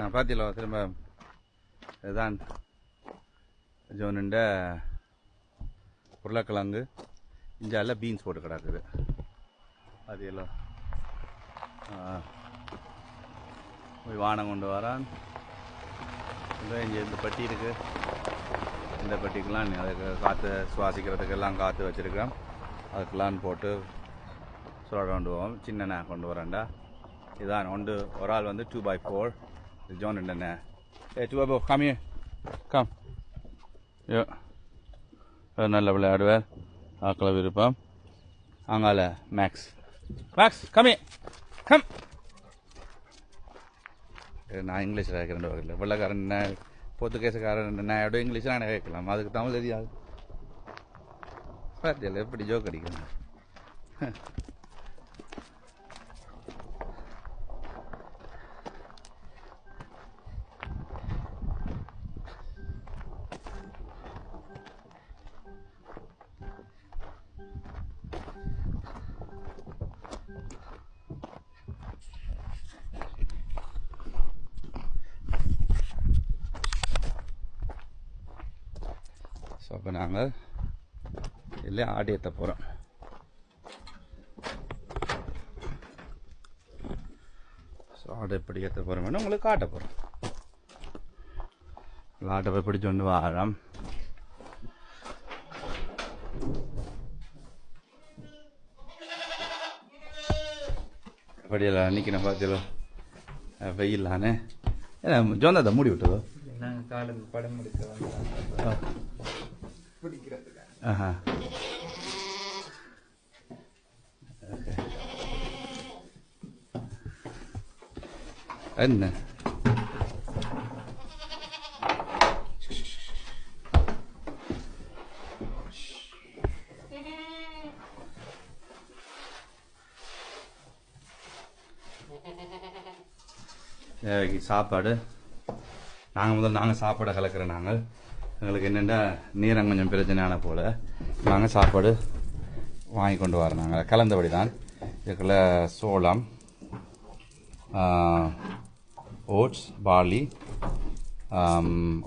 ஆ பார்த்தீங்களா திரும்ப இதுதான் ஜோனுண்ட உருளைக்கிழங்கு. இஞ்சால பீன்ஸ் போட்டு கிடக்குது. அது எல்லாம் போய் வானம் கொண்டு வரான். இங்கே இந்த பட்டி இருக்குது இந்த பட்டிக்கெலாம் அதுக்கு காற்று சுவாசிக்கிறதுக்கெல்லாம் காற்று வச்சுருக்கேன். அதுக்கெல்லாம் போட்டு சுழட கொண்டு போவோம். சின்னண்ணா கொண்டு வரேன்டா. இதான் ஒன்று ஒரு ஆள் வந்து டூ பை ஃபோர் ஜோன் என்ன ஏ டூ பை ஃபோர் காமியே கம் யோ அவர் நல்ல விளையாடுவார். ஆக்கள விருப்பம். அங்கால மேக்ஸ் மேக்ஸ் கம்மி கம் நான் இங்கிலீஷில் கேட்குறேன் வகையில். வெள்ளக்காரன் என்ன? போர்த்துகேசக்காரன் நான் எவ்வளோ இங்கிலீஷில் நான் கேட்கலாம் அதுக்கு தமிழ் தெரியாது. பார்த்தியல்ல எப்படி ஜோக் அடிக்கணும் ஸோ அப்போ நாங்கள் இல்லை ஆடி ஏற்ற போகிறோம் ஸோ ஆடு எப்படி ஏற்ற போகிறோம்னு உங்களுக்கு காட்ட போகிறோம் ஆட்டை போய் பிடிச்சி கொண்டு வாரம். படியெல்லாம் நிற்கிறேன் பார்த்தீங்களோ வெயில்லானே ஏன்னா ஜோந்தாத்தை மூடி விட்டதோ நாங்கள் காலுக்கு படம் வந்தோம். பிடிக்கிறதுக்கு என்ன? சாப்பாடு? நாங்கள் முதல்ல நாங்கள் சாப்பாடை கலக்கிறோம் நாங்கள். எங்களுக்கு என்னென்னா நீரம் கொஞ்சம் பிரச்சனையான போல். நாங்கள் சாப்பாடு வாங்கி கொண்டு வரோம் நாங்கள் கலந்தபடி தான் இதுக்குள்ள சோளம் ஓட்ஸ் பார்லி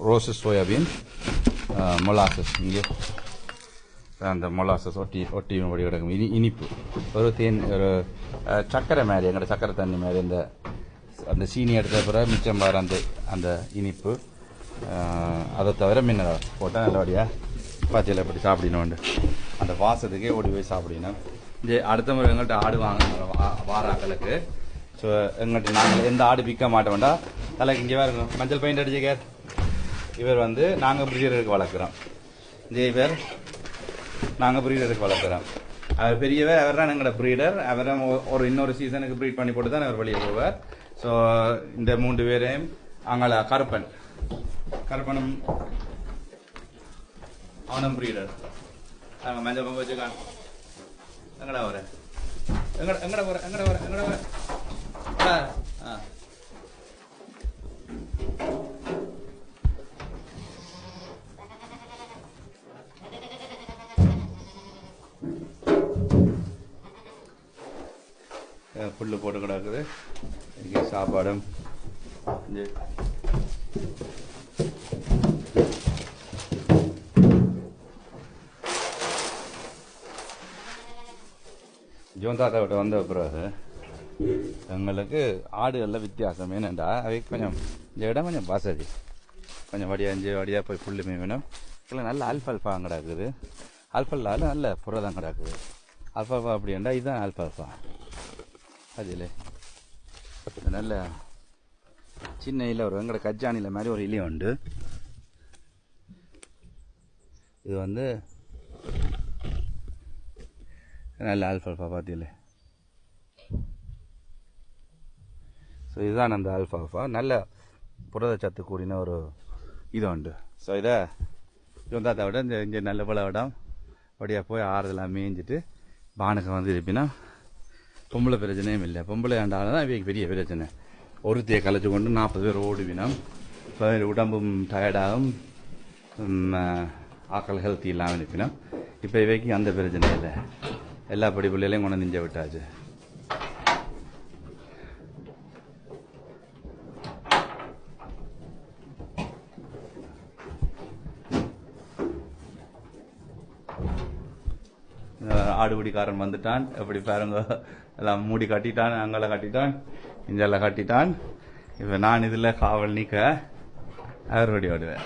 ரோசஸ் சோயாபீன் மொலாசஸ் இங்கே அந்த மொலாசஸ் ஒட்டி ஒட்டி ஒடி கிடக்கும். இனி இனிப்பு. ஒரு தேன் ஒரு சக்கரை மாதிரி எங்களோட சக்கரை தண்ணி மாதிரி அந்த அந்த சீனி எடுத்த பிறகு மிச்சம் வர அந்த அந்த இனிப்பு. அதை தவிர மின்னல் போட்டால் நல்லபடியாக பச்சையில் எப்படி சாப்பிடணும் அந்த வாசத்துக்கே ஓடி போய் சாப்பிடணும். இது அடுத்த முறை எங்கள்கிட்ட ஆடு வாங்க வா- வாராக்களுக்கு. ஸோ எங்கள்கிட்ட நாங்கள் எந்த ஆடு விற்க மாட்டோம்டா? தலைக்கு இங்கே வேறு மஞ்சள் பெயிண்ட் அடிச்சிக்கார் இவர் வந்து நாங்கள் பிரீடருக்கு வளர்க்குறோம். இதே பேர் நாங்கள் பிரீடருக்கு வளர்க்குறோம். அவர் பெரியவர் அவர் தான் எங்களோட ப்ரீடர் அவர் ஒரு இன்னொரு சீசனுக்கு ப்ரீட் பண்ணி போட்டு தான் அவர் வெளியே போவார். ஸோ இந்த மூன்று பேரையும் அங்கள கருப்பன் கருப்பனும் ஆனம் பிரீடர் அங்கே மஞ்சள் பொங்க வச்சுக்கான் எங்கடா வர? எங்கட எங்கட வர? எங்கட வர? எங்கட வர? ஆ. புல் புல்லு போட்டு கிடக்குது இங்கே சாப்பாடும் ஜோன் தாத்தா வந்த பிறகு எங்களுக்கு ஆடுகளில் வித்தியாசம் என்னண்டா அவை கொஞ்சம் இந்த இடம் கொஞ்சம் வசதி. கொஞ்சம் வடியா அஞ்சு வடியா போய் புல்லு மேய்க்கணும் இல்லை நல்ல அல்ஃபல்ஃபா கிடக்குது. அல்ஃபல்லால நல்ல புரதம் கிடக்குது. அல்ஃபல்ஃபா அப்படின்டா இதுதான் அல்ஃபல்ஃபா அதில். நல்ல சின்ன இலை ஒரு எங்கட கஜானியில் மாதிரி ஒரு இலை உண்டு. இது வந்து நல்ல ஆல்ஃபால்ஃபா பார்த்தீங்களே ஸோ இதுதான் அந்த ஆல்ஃபால்ஃபா நல்ல புரதச்சத்து கூடின ஒரு இது உண்டு. ஸோ இதை இவந்தாத்தை விட இந்த இங்கே நல்ல பல விடம் அப்படியே போய் ஆறுதலாம் மேய்ஞ்சிட்டு பானுக்கு வந்து இருப்பினா பொம்பளை பிரச்சனையும் இல்லை. பொம்பளை ஆண்டாலும் தான் இவைக்கு பெரிய பிரச்சனை. ஒருத்தையை கலைச்சி கொண்டு நாற்பது பேர் ஓடுவினோம் இப்போ உடம்பும் டயர்டாகும் ஆக்கள் ஹெல்த்தி இல்லாமல் இருப்பினோம் இப்போ இவைக்கு அந்த பிரச்சனை இல்லை. எல்லா படிப்புலையும் கொண்டு நெஞ்ச விட்டாச்சு. ஆடுபிடிக்காரன் வந்துட்டான். எப்படி பாருங்க எல்லாம் மூடி கட்டிட்டான் அங்கெல்லாம் கட்டிட்டான் இங்கெல்லாம் கட்டிட்டான். இப்போ நான் இதில் காவல் நீக்க அவர் ஓடி ஓடுவேன்.